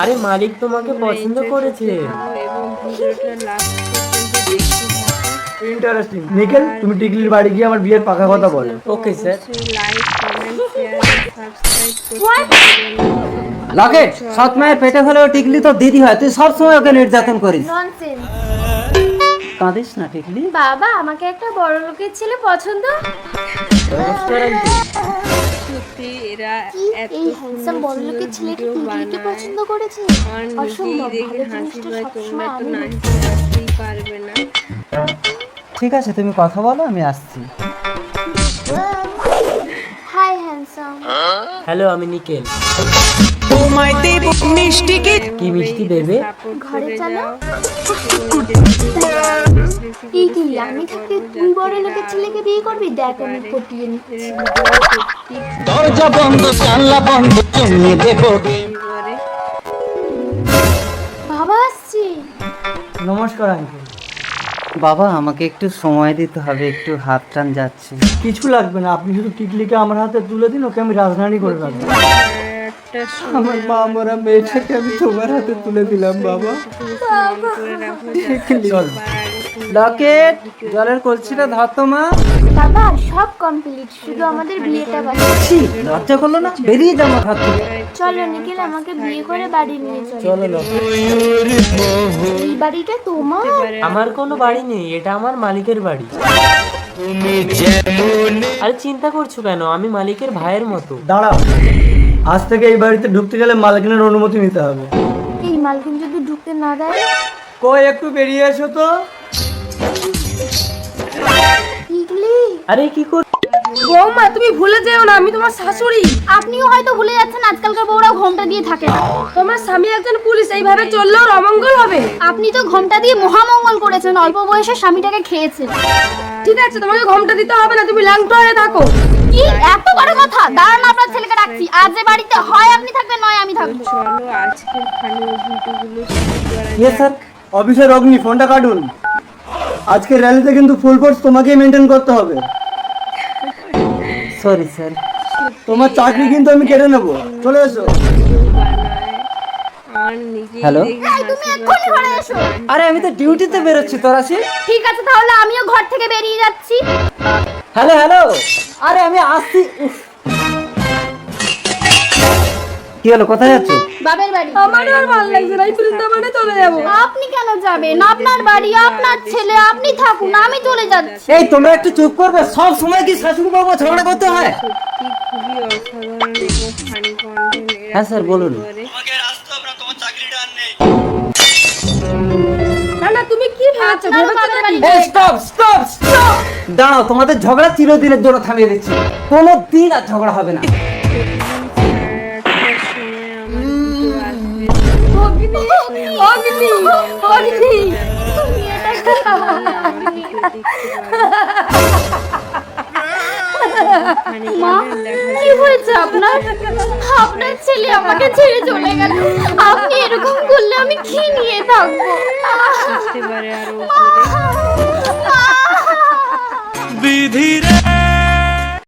আরে মালিক তোমাকে পছন্দ করেছে। ইন্টারেস্টিং নিখিল তুমি টিকলির বাড়ি গিয়ে আমার বিয়ের পাকা কথা বলো। Okay sir like comment share subscribe করতে লকেট সৎ মায়ের পেটে হলেও টিকলি তো দিদি হয়। তুই সবসময় ওকে নির্যাতন করিস। কাঁদিস না টিকলি? বাবা আমাকে একটা বড় লোকের ছেলে পছন্দ? সত্যি এরা এত হ্যান্ডসাম বড় লোকের পছন্দ করেছে? অসম্ভব ভালো জিনিসটা সবসময় আমি পারবে না। ঠিক আছে তুমি কথা বলো আমি আসছি। হ্যান্ডসাম হ্যালো আমি নিকেল। তোমায় দেব মিষ্টি কি? কি মিষ্টি দেবে ঘরে চলো? কি আমি থাকতে তুই বড় লোকের ছেলেকে বিয়ে করবি? দেখ আমি পটিয়ে নিচ্ছি। দরজা বন্ধ জানলা বন্ধ দেবো বাবা আসছি। নমস্কার আঙ্কেল বাবা আমাকে একটু সময় দিতে হবে একটু হাত টান যাচ্ছে। কিছু লাগবে না আপনি শুধু টিকলিকে আমার হাতে তুলে দিন ওকে আমি রাজধানী করে রাখব। আমার মা মরা মেয়েটাকে আমি তোমার হাতে তুলে দিলাম বাবা। লকেট জলের কলসিটা ধর তো মা। বাবা সব কমপ্লিট শুধু আমাদের বিয়েটা বাকি। লজ্জা করল না? বেরিয়ে যাও আমার হাত থেকে চলো নিখিল আমাকে বিয়ে করে বাড়ি নিয়ে চলো। চলো এই বাড়িটা তোমার? আমার কোনো বাড়ি নেই এটা আমার মালিকের বাড়ি। আরে চিন্তা করছ কেন? আমি মালিকের ভাইয়ের মতো। দাঁড়াও। আজ থেকে এই বাড়িতে ঢুকতে গেলে মালকিনের অনুমতি নিতে হবে। এই মালকিন যদি ঢুকতে না দেয়? কই একটু বেরিয়ে এসো তো। আরে কি কর বৌমা তুমি ভুলে যেও না আমি তোমার শাশুড়ি। আপনিও হয়তো ভুলে যাচ্ছেন আজকালকার বউরাও ঘোমটা দিয়ে থাকে। না তোমার স্বামী একজন পুলিশ এইভাবে চললেও অমঙ্গল হবে। আপনি তো ঘোমটা দিয়ে মহামঙ্গল করেছেন অল্প বয়সে স্বামীটাকে খেয়েছেন। ঠিক আছে তোমাকে ঘোমটা দিতে হবে না তুমি ল্যাংটো হয়ে থাকো। কি? এত বড় কথা? দাঁড়ান আপনার ছেলেকে ডাকছি। আজ যে বাড়িতে হয় আপনি থাকবেন নয় আমি থাকব। চলো আজকের ফানি ভিডিওগুলো স্যার অফিসের অগ্নি ফোনটা কাটুন। আজকে র্যালিতে কিন্তু ফুল ফোর্স তোমাকেই মেনটেন করতে হবে। সরি স্যার তোমার চাকরি কিন্তু আমি কেড়ে নেব। চলে এসো। আর নিজে হ্যালো তুমি এক্ষুনি ঘরে এসো। আরে আমি তো ডিউটিতে বেরোচ্ছি তোর আছি ঠিক আছে তাহলে আমিও ঘর থেকে বেরিয়ে যাচ্ছি। হ্যালো হ্যালো আরে আমি আসছি উফ। কি হলো কোথায় যাচ্ছ? বাবের বাড়ি। আমার আর ভালো লাগছে না বৃন্দাবনে চলে যাব। আপনি কেন যাবেন? আপনার বাড়ি আপনার ছেলে আপনি থাকুন আমি চলে যাচ্ছি। এই তোমরা একটু চুপ করবে সব সময় কি শাশুড়ি বাবু ঝগড়া করতে হয়? খুবই অসাধারণ হ্যাঁ স্যার বলুন। না না তুমি কি ভাবছ? বাবের স্টপ স্টপ স্টপ দাঁড়াও তোমাদের ঝগড়া চিরদিনের জন্য থামিয়ে দিচ্ছি। কোনো দিন আর ঝগড়া হবে না। অগ্নি অগ্নি তুমি এটা কি পারো মা কি হয়েছে আপনার? আপনার ছেলে আমাকে ছেড়ে চলে গেল। আপনি এরকম করলে আমি কি নিয়ে থাকব। আসতে